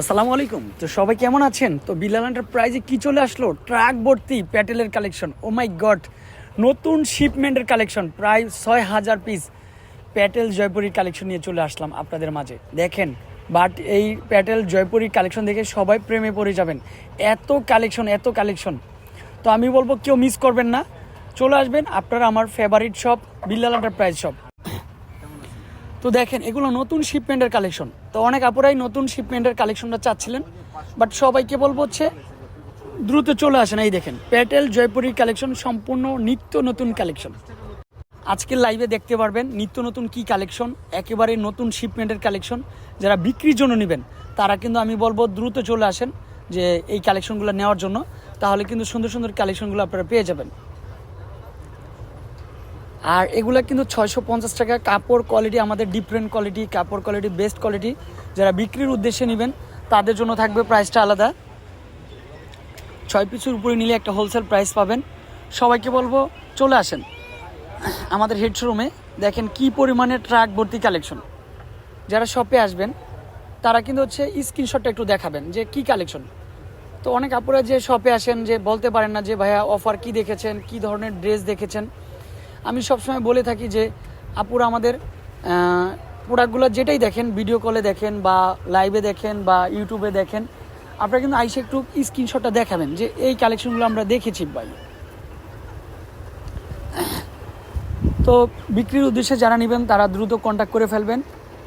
আসসালামু আলাইকুম। তো সবাই কেমন আছেন? তো বিলাল এন্টারপ্রাইজে কি চলে আসলো? ট্রাক ভর্তি প্যাটেলের কালেকশন ও মাই গড নতুন শিপমেন্টের কালেকশন প্রায় ছয় হাজার পিস প্যাটেল জয়পুরীর কালেকশন নিয়ে চলে আসলাম আপনাদের মাঝে। দেখেন বাট এই প্যাটেল জয়পুরীর কালেকশন দেখে সবাই প্রেমে পড়ে যাবেন। এত কালেকশন এত কালেকশন তো আমি বলব, কেউ মিস করবেন না। চলে আসবেন আপনারা, আমার favourite shop Billal enterprise shop তো দেখেন, এগুলো নতুন শিপমেন্টের কালেকশন তো অনেক আপুরাই নতুন শিপমেন্টের কালেকশনটা চাচ্ছিলেন বাট সবাইকে বলব হচ্ছে, দ্রুত চলে আসেন। এই দেখেন প্যাটেল জয়পুরীর কালেকশন সম্পূর্ণ নিত্য নতুন কালেকশন আজকের লাইভে দেখতে পারবেন নিত্য নতুন কি কালেকশন একেবারে নতুন শিপমেন্টের কালেকশন যারা বিক্রির জন্য নেবেন, তারা কিন্তু আমি বলব দ্রুত চলে আসেন যে এই কালেকশনগুলো নেওয়ার জন্য। তাহলে কিন্তু সুন্দর সুন্দর কালেকশনগুলো আপনারা পেয়ে যাবেন। আর এগুলো কিন্তু ছয়শো পঞ্চাশ টাকা। কাপড় কোয়ালিটি আমাদের ডিফারেন্ট কোয়ালিটি কাপড় কোয়ালিটি বেস্ট কোয়ালিটি যারা বিক্রির উদ্দেশ্যে নেবেন, তাদের জন্য থাকবে প্রাইসটা আলাদা। ছয় পিসের উপরে নিলে একটা হোলসেল প্রাইস পাবেন। সবাইকে বলব, চলে আসেন আমাদের হেড শোরুমে দেখেন কি পরিমাণে ট্রাক ভর্তি কালেকশন যারা শপে আসবেন, তারা কিন্তু হচ্ছে স্ক্রিনশটটা একটু দেখাবেন যে কি কালেকশন তো অনেক আপুরা যে শপে আসেন, যে বলতে পারেন না যে, ভাইয়া অফার কি দেখেছেন? কি ধরনের ড্রেস দেখেছেন? আমি সবসময় বলে থাকি যে আপুরা আমাদের প্রোডাক্টগুলো যেটাই দেখেন ভিডিও কলে দেখেন বা লাইভে দেখেন বা ইউটিউবে দেখেন, আপনারা কিন্তু আইসে একটু স্ক্রিনশটটা দেখাবেন যে এই কালেকশনগুলো আমরা দেখেছি ভাই। তো বিক্রির উদ্দেশ্যে যারা নেবেন, তারা দ্রুত কন্ট্যাক্ট করে ফেলবেন।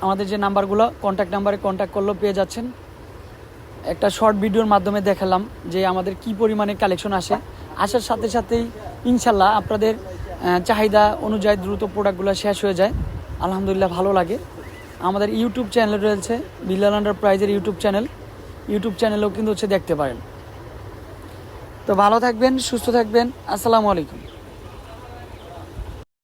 আমাদের যে নাম্বারগুলো কন্ট্যাক্ট নাম্বারে কন্ট্যাক্ট করলেও পেয়ে যাচ্ছেন। একটা শর্ট ভিডিওর মাধ্যমে দেখালাম যে আমাদের কি পরিমাণে কালেকশন আসে। আসার সাথে সাথেই, ইনশাল্লাহ আপনাদের চাহিদা অনুযায়ী দ্রুত প্রোডাক্টগুলো শেষ হয়ে যায়। আলহামদুলিল্লাহ ভালো লাগে। আমাদের ইউটিউব চ্যানেল রয়েছে বিল্লাল প্রাইজের ইউটিউব চ্যানেল ইউটিউব চ্যানেলেও কিন্তু হচ্ছে দেখতে পারেন। তো ভালো থাকবেন, সুস্থ থাকবেন। আসসালামু আলাইকুম।